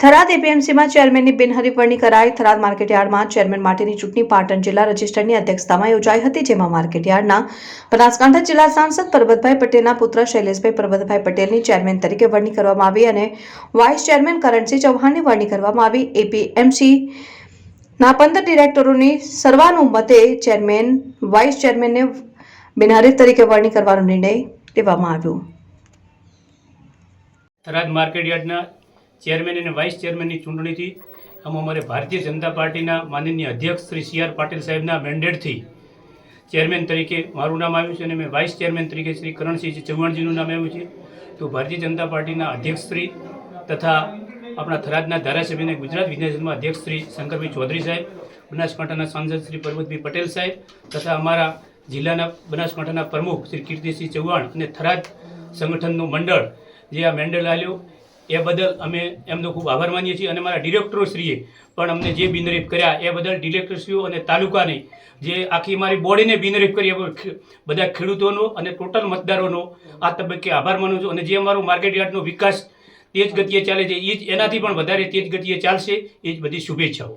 થરાદ એપીએમસીમાં ચેરમેનની બિનહરીફ વરણી કરાઈ. થરાદ માર્કેટયાર્ડમાં ચેરમેન માટેની ચૂંટણી પાટણ જિલ્લા રજિસ્ટરની અધ્યક્ષતામાં યોજાઈ હતી, જેમાં માર્કેટયાર્ડના બનાસકાંઠા જિલ્લા સાંસદ પરબતભાઈ પટેલના પુત્ર શૈલેષભાઈ પરબતભાઈ પટેલની ચેરમેન તરીકે વરણી કરવામાં આવી અને વાઇસ ચેરમેન કરણસિંહ ચૌહાણની વરણી કરવામાં આવી. એપીએમસી ના પંદર ડિરેક્ટરોની સર્વાનુમતે ચેરમેન, વાઇસ ચેરમેનને બિનહરીફ તરીકે વરણી કરવાનો નિર્ણય લેવામાં આવ્યો. થરાદ માર્કેટ યાર્ડના ચેરમેન અને વાઇસ ચેરમેનની ચૂંટણીથી અમે અમારે ભારતીય જનતા પાર્ટીના માનનીય અધ્યક્ષ શ્રી સી આર પાટીલ સાહેબના મેન્ડેટથી ચેરમેન તરીકે મારું નામ આવ્યું છે અને મેં વાઇસ ચેરમેન તરીકે શ્રી કરણસિંહ ચૌહાણજીનું નામ આવ્યું છે. તો ભારતીય જનતા પાર્ટીના અધ્યક્ષ શ્રી તથા આપણા થરાદના ધારાસભ્ય અને ગુજરાત વિધાનસભામાં અધ્યક્ષ શ્રી શંકરભાઈ ચૌધરી સાહેબ, બનાસકાંઠાના સાંસદ શ્રી પરબતભાઈ પટેલ સાહેબ તથા અમારા જિલ્લાના બનાસકાંઠાના પ્રમુખ શ્રી કીર્તિસિંહ ચૌહાણ અને થરાદ સંગઠનનું મંડળ જે આ મેન્ડલ આલ્યો એ બદલ અમે એમનો ખૂબ આભાર માનીએ છીએ અને અમારા ડિરેક્ટરોશ્રીએ પણ અમને જે બિનરીફ કર્યા એ બદલ ડિરેક્ટરશ્રીઓ અને તાલુકાની જે આખી મારી બોડીને બિનરીફ કરી બધા ખેડૂતોનો અને ટોટલ મતદારોનો આ તબક્કે આભાર માનું છું અને જે અમારો માર્કેટ યાર્ડનો વિકાસ તેજ ગતિએ ચાલે છે એ જ એનાથી પણ વધારે તેજ ગતિએ ચાલશે, એ જ બધી શુભેચ્છાઓ.